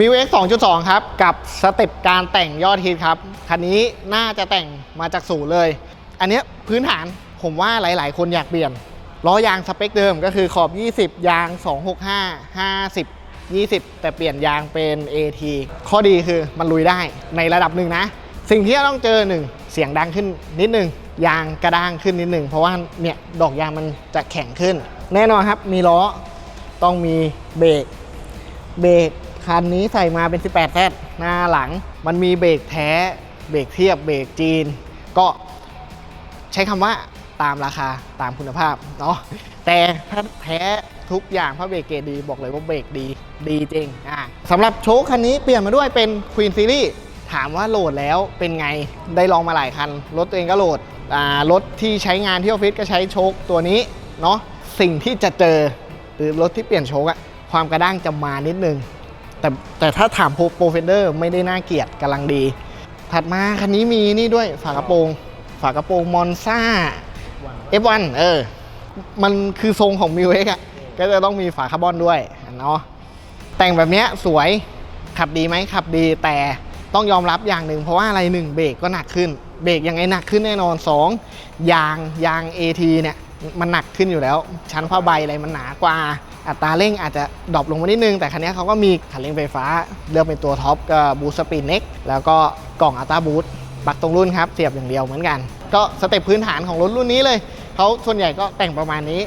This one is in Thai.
มิวเอ็ก2.2ครับ กับสเต็ปการแต่งยอดฮิตครับ คันนี้น่าจะแต่งมาจากศูนย์เลย อันนี้พื้นฐานผมว่าหลาย ๆ คนอยากเปลี่ยนล้อยางสเปคเดิมก็คือขอบ 20 ยาง 265 50 20 แต่เปลี่ยนยางเป็น AT ข้อดีคือมันลุยได้ในระดับหนึ่งนะ สิ่งที่ต้องเจอหนึ่งเสียงดังขึ้นนิดหนึ่งยางกระด้างขึ้นนิดหนึ่งเพราะว่าเนี่ยดอกยางมันจะแข็งขึ้น แน่นอนครับมีล้อต้องมีเบรกเบรก คันนี้ใส่มาเป็น 18แซดหน้าหลัง มันมีเบรกแท้ เบรกเทียบ เบรกจีน ก็ใช้คำว่าตามราคาตามคุณภาพเนาะ แต่ถ้าแท้ทุกอย่างเพราะเบรกเกรดดี บอกเลยว่าเบรกดีดีจริงอะสำหรับโชคคันนี้เปลี่ยนมาด้วยเป็น Queen Series ถามว่าโหลดแล้วเป็นไงได้ลองมาหลายคัน รถตัวเองก็โหลดอ่ารถที่ใช้งานที่ออฟฟิศก็ใช้โชคตัวนี้เนาะสิ่งที่จะเจอหรือรถที่เปลี่ยนโชคอะความกระด้างจะมานิดนึง แต่แต่ถ้าถามโปรเฟนเดอร์ไม่ได้น่าเกลียดกำลังดี ถัดมาคันนี้มีนี่ด้วยฝากระโปรง ฝากระโปรงมอนซ่า F1 เออ มันคือทรงของมิวเอ็กอะก็จะต้องมีฝาคาร์บอนด้วยเนาะแต่งแบบเนี้ยสวยขับดีไหมขับดีแต่ต้องยอมรับอย่างหนึ่งเพราะว่าอะไรหนึ่งเบรกก็หนักขึ้น เบรกยังไงหนักขึ้นแน่นอน 2 ยางยาง AT เนี่ย มันหนักขึ้นอยู่แล้ว ชั้นผ้าใบอะไรมันหนากว่า อัตราเร่งอาจจะดรอปลงมานิดนึง แต่คันนี้เขาก็มีคันเร่งไฟฟ้า เลือกเป็นตัวท็อปก็บูสปีดเน็กแล้วก็กล่องอัตราบูสปักตรงรุ่นครับ เสียบอย่างเดียวเหมือนกัน ก็สเต็ปพื้นฐานของรถรุ่นนี้เลยเขาส่วนใหญ่ก็แต่งประมาณนี้